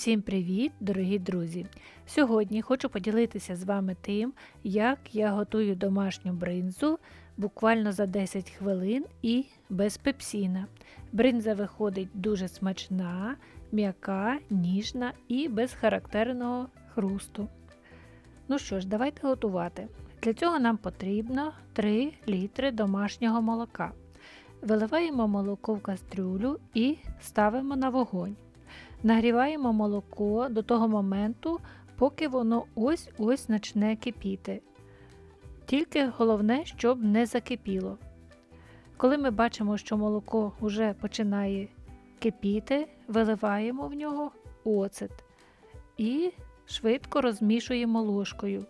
Всім привіт, дорогі друзі! Сьогодні хочу поділитися з вами тим, як я готую домашню бринзу буквально за 10 хвилин і без пепсіна. Бринза виходить дуже смачна, м'яка, ніжна і без характерного хрусту. Ну що ж, давайте готувати. Для цього нам потрібно 3 літри домашнього молока. Виливаємо молоко в кастрюлю і ставимо на вогонь. Нагріваємо молоко до того моменту, поки воно ось-ось почне кипіти. Тільки головне, щоб не закипіло. Коли ми бачимо, що молоко вже починає кипіти, виливаємо в нього оцет і швидко розмішуємо ложкою.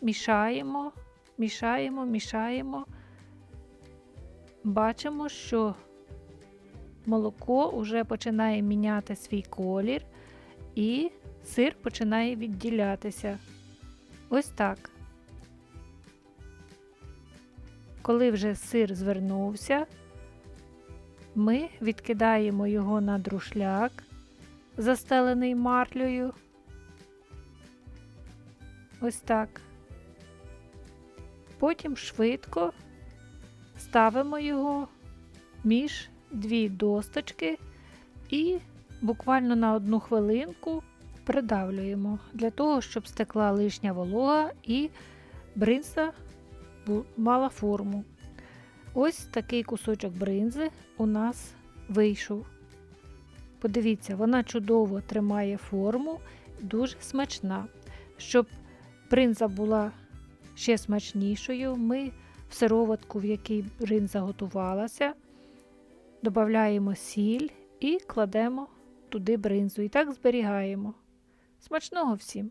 Мішаємо, мішаємо, мішаємо. Бачимо, що молоко вже починає міняти свій колір і сир починає відділятися. Ось так. Коли вже сир звернувся, ми відкидаємо його на друшляк, застелений марлею. Ось так. Потім швидко ставимо його між дві досточки і буквально на одну хвилинку придавлюємо для того, щоб стекла лишня волога і бринза мала форму. Ось такий кусочок бринзи у нас вийшов. Подивіться, вона чудово тримає форму, дуже смачна. Щоб бринза була ще смачнішою, ми в сироватку, в якій бринза готувалася, додаємо сіль і кладемо туди бринзу. І так зберігаємо. Смачного всім!